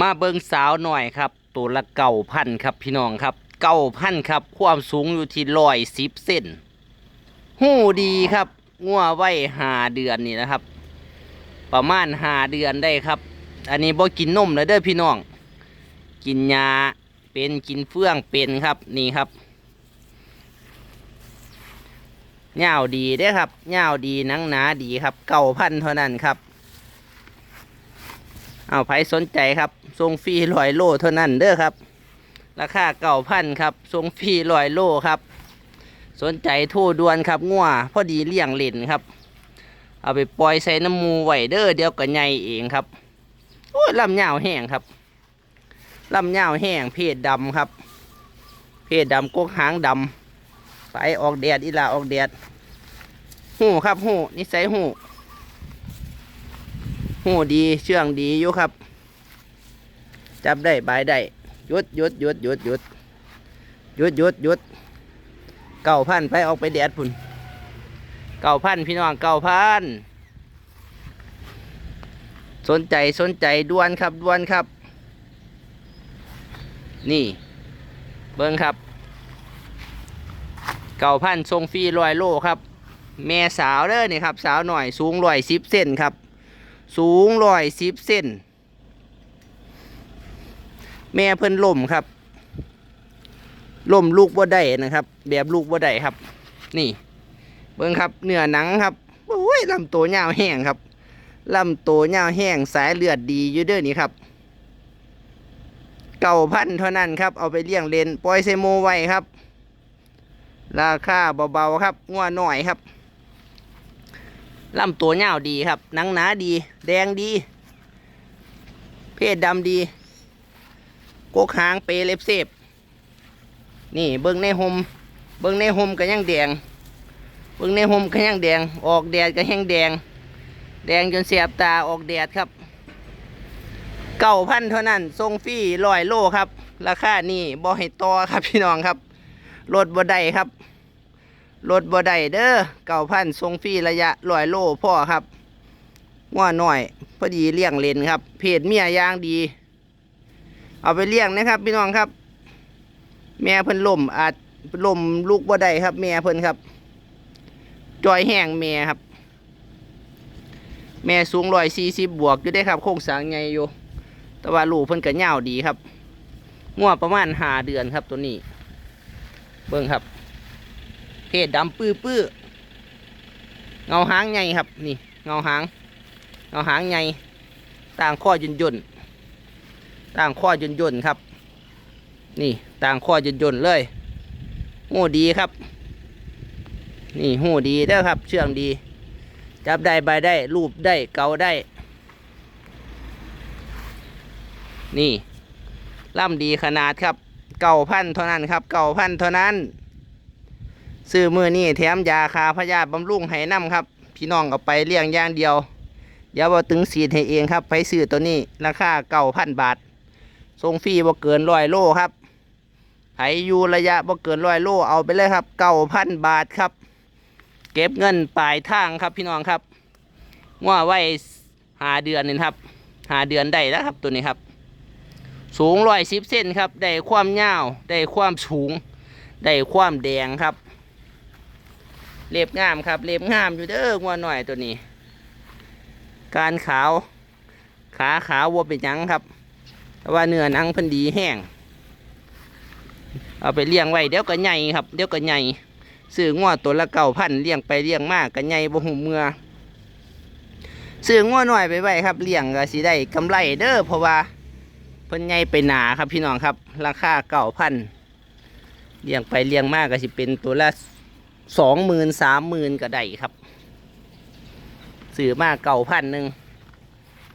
มาเบิงสาวหน่อยครับ ตัวละเก่าพันครับพี่น้องครับเก่าพันครับ ความสูงอยู่ที่ร้อยสิบเซนหูดีครับงัวไว้หาเดือนนี่นะครับ ประมาณหาเดือนได้ครับ อันนี้บ่กินนมแล้วเด้อพี่น้อง กินยาเป็นกินเฟื่องเป็นครับนี่ครับเหย้าดีเด้ครับเหย้าดีนังหนาดีครับเก่าพันเท่านั้นครับ เอาใครสนใจครับทรงฟรีลอยโลเท่านั้นเด้อครับ ราคาเก่าพันครับทรงฟรีลอยโลครับ สนใจโทรด่วนครับงัวพอดีเลี้ยงเล่นครับ เอาไปปล่อยใส่น้ำมูไหวเด้อเดี๋ยวก็ใหญ่เองครับโอ้ยลำเหยาวแห้งครับลำเหยาวแห้งเพศดำครับ เพศดำกกหางดำไปออกแดดอีหลาออกแดดหูครับหูนิสัยหู หูดีเชื่องดีอยู่ครับ จับได้บายได้หยุดหยุดหยุดหยุดหยุดหยุดหยุดหยุดเก่าพันไปออกไปแดดพุ่นเก่าพันพี่น้องเก่าพันสนใจสนใจด่วนครับด่วนครับ นี่ เบิ้งครับ เก่าพันทรงฟรีลอยโลครับ แม่สาวเด้อนี่ครับ สาวหน่อยสูงร้อยสิบเซนครับ สูงร้อยสิบเซนแม่เพิ่นล่มครับล่มลูกบ่ได้นะครับ แบบลูกบ่ได้ครับ นี่ เบิ่งครับเนื้อหนังครับโอ้ยลำตัวยาวแห้งครับลำตัวยาวแห้งสายเลือดดีอยู่เด้อนี่ครับเก่าพันเท่านั้นครับ เอาไปเลี้ยงเลนปล่อยเซโมไว้ครับ ราคาเบาๆครับงัวหน่อยครับ ลำตัวเงาดีครับหนังหนาดี แดงดี เพศดำดีกกหางเปเล็บเสบนี่เบิ้งในหมเบิ้งในหมก็ยังแดง เบิ้งในหมก็ยังแดง ออกแดดก็ยังแดง แดงจนเสียบตาออกแดดครับเก้าพันเท่านั้นทรงฟรีร้อยโลครับ ราคานี่บ่ให้ต่อครับพี่น้องครับรถบ่ได้ครับ รถบ่ได้เด้อเก่าพันทรงฟรีระยะร้อยโลพ่อครับว่าหน่อย พอดีเลี้ยงเลนครับ เพจเมียยางดี เอาไปเลี้ยงนะครับพี่น้องครับ แม่เพิ่นล่มอาจล่มลูกบ่ได้ครับ แม่เพิ่นครับ จอยแห้งแม่ครับ แม่สูงร้อยสี่สิบบวกอยู่ได้ครับโครงสางใหญ่อยู่ แต่ว่าลูกเพิ่นก็ยาดีครับงัวประมาณหาเดือนครับตัวนี้ เบิ่งครับ เพศดำปื้อปื้อเงาหางใหญ่ครับ นี่ เงาหางเงาหางใหญ่ต่างข้อยุนยุนต่างข้อยุนยุนครับ นี่ต่างข้อยุนยุนเลยหูดีครับ นี่หูดีเด้อครับ เชื่องดี จับได้ใบได้ รูปได้เกาได้ นี่ล่ำดีขนาดครับเก่าพันเท่านั้นครับ เก่าพันเท่านั้น ซื้อมือนี่แถมยาคาพยาธิบำรุงให้น้ำครับ พี่น้องเอาไปเลี้ยงอย่างเดียวอย่าว่าตึงสีดให้เองครับไปซื้อตัวนี้ราคาเก่าพันบาทส่งฟรีบ่เกินร้อยโลครับไผอยู่ระยะบ่เกินร้อยโลเอาไปเลยครับเก่าพันบาทครับ เก็บเงินปลายทางครับพี่น้องครับว่าไว้หาเดือนนี่ครับหาเดือนได้แล้วครับตัวนี้ครับ สูงร้อยสิบเซนครับ ได้ความยาวได้ความสูง ได้ความแดงครับ เล็บงามครับเล็บงามอยู่เด้องัวหน่อยตัวนี้ การขาว ขาขาววัวเป็นยังครับว่าเนื้อนังพันดีแห้งเอาไปเลี้ยงไว้เดี๋ยวก็ใหญ่ครับเดี๋ยวก็ใหญ่ซื้องัวตัวละเก่าพันเลี้ยงไปเลี้ยงมากก็ใหญ่บ่หูเมื่อซื้องัวหน่อยไปไว้ครับเลี้ยงก็สิได้กำไรเด้อเพราะว่าเพิ่นใหญ่ไปหนาครับพี่น้องครับ ราคาเก่าพันเลี้ยงไปเลี้ยงมากก็สิเป็นตัวละ สองหมื่นสามหมื่นก็ได้ครับซื้อมาเก่าพันหนึ่ง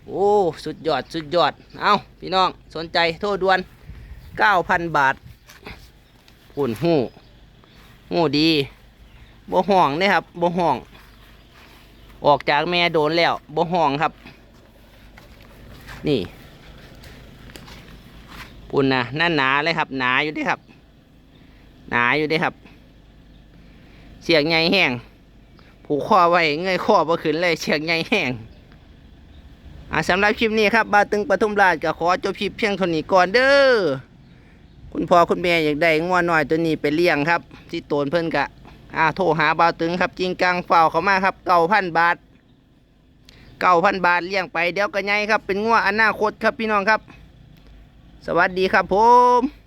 โอ้ สุดยอดสุดยอด เอาพี่น้องสนใจโทษด่วนเก้าพันบาทปุ่นหูหูดีบ่ห่องเนี่ยครับบ่ห่อง ออกจากแม่โดนแล้วบ่ห่องครับ นี่ปุ่นนะนั่นหนาเลยครับ หนาอยู่ด้ครับ หนาอยู่ด้ครับ เสียงใหญ่แห้งผูกคอไว้เงยคอบ่ขึ้นเลยเสียงใหญ่แห้งอ่าสำหรับคลิปนี้ครับบาตึงปทุมราชก็ขอจบคลิปเพียงเท่านี้ก่อนเด้อคุณพ่อคุณแม่อยากได้งัวน้อยตัวนี้ไปเลี้ยงครับ ที่โตนเพิ่นกะอ่าโทรหาบาตึงครับจริงกลางเฝ้าเขามาครับเก้าพันบาทเก้าพันบาทเลี้ยงไปเดี๋ยวก็ใหญ่ครับ เป็นงัวอนาคตครับพี่น้องครับ สวัสดีครับผม